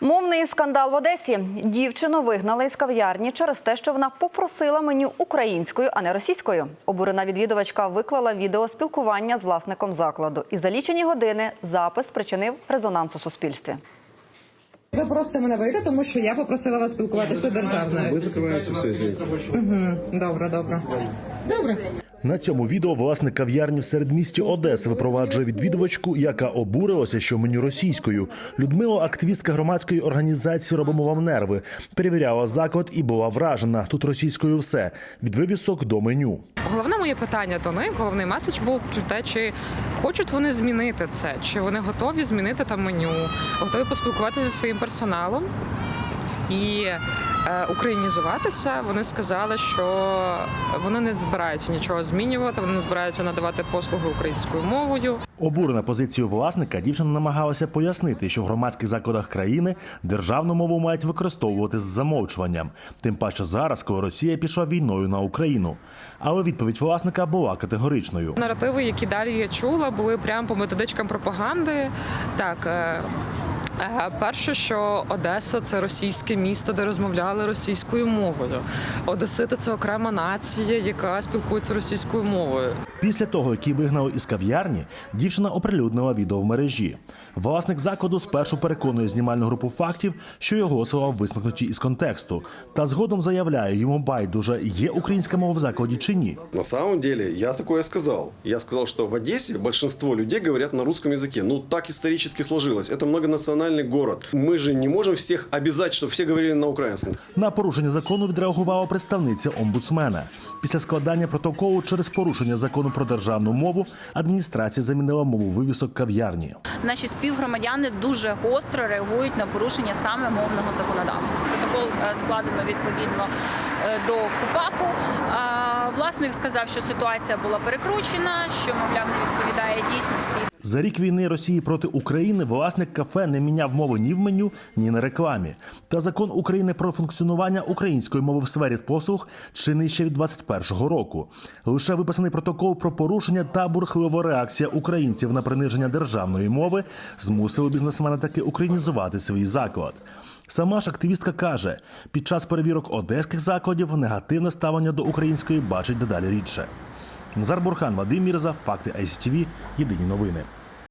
Мовний скандал в Одесі. Дівчину вигнали із кав'ярні через те, що вона попросила меню українською, а не російською. Обурена відвідувачка виклала відео спілкування з власником закладу. І за лічені години запис спричинив резонанс у суспільстві. Ви просто мене вийти, тому що я попросила вас спілкуватися державною. Ви закриваєте все. Угу. Добре, добре. Добре. На цьому відео власник кав'ярні в середмісті Одеси випроваджує відвідувачку, яка обурилася, що меню російською. Людмила, активістка громадської організації Робимо вам нерви, перевіряла заклад і була вражена. Тут російською все від вивісок до меню. Головне моє питання до них, головний меседж був про те, чи хочуть вони змінити це, чи вони готові змінити там меню, готові поспілкуватися зі своїм персоналом і е, українізуватися. Вони сказали, що вони не збираються нічого змінювати, вони не збираються надавати послуги українською мовою. Обурена позицією власника, дівчина намагалася пояснити, що в громадських закладах країни державну мову мають використовувати з замовчуванням. Тим паче зараз, коли Росія пішла війною на Україну. Але відповідь власника була категоричною. Наративи, які далі я чула, були прямо по методичкам пропаганди. Так. Е, Перше, що Одеса це російське місто, де розмовляли російською мовою. Одесити це окрема нація, яка спілкується російською мовою. Після того, як її вигнали із кав'ярні, дівчина оприлюднила відео в мережі. Власник закладу спершу переконує знімальну групу фактів, що його слова висмикнуті із контексту, та згодом заявляє йому байдуже, є українська мова в закладі чи ні. На самом деле, я такое сказал. Я сказал, что в Одессе большинство людей говорят на русском языке. Ну, так исторически сложилось. Это многонациональный город. Мы же не можем всех обязать, чтобы все говорили на украинском. На порушення закону відреагувала представниця омбудсмена. Після складання протоколу через порушення закону про державну мову адміністрація замінила мову вивісок кав'ярні. Наші співгромадяни дуже гостро реагують на порушення саме мовного законодавства. Протокол е, складено відповідно е, до КУПАПу. Власник сказав, що ситуація була перекручена, що мовляв не відповідає дійсності. За рік війни Росії проти України власник кафе не міняв мови ні в меню, ні на рекламі. Та закон України про функціонування української мови в сфері послуг чинний ще від 21-го року. Лише виписаний протокол про порушення та бурхлива реакція українців на приниження державної мови змусили бізнесмена таки українізувати свій заклад. Сама ж активістка каже, під час перевірок одеських закладів негативне ставлення до української бачить дедалі рідше. Назар Бурхан, Вадим Мірза, факти ICTV, Єдині новини.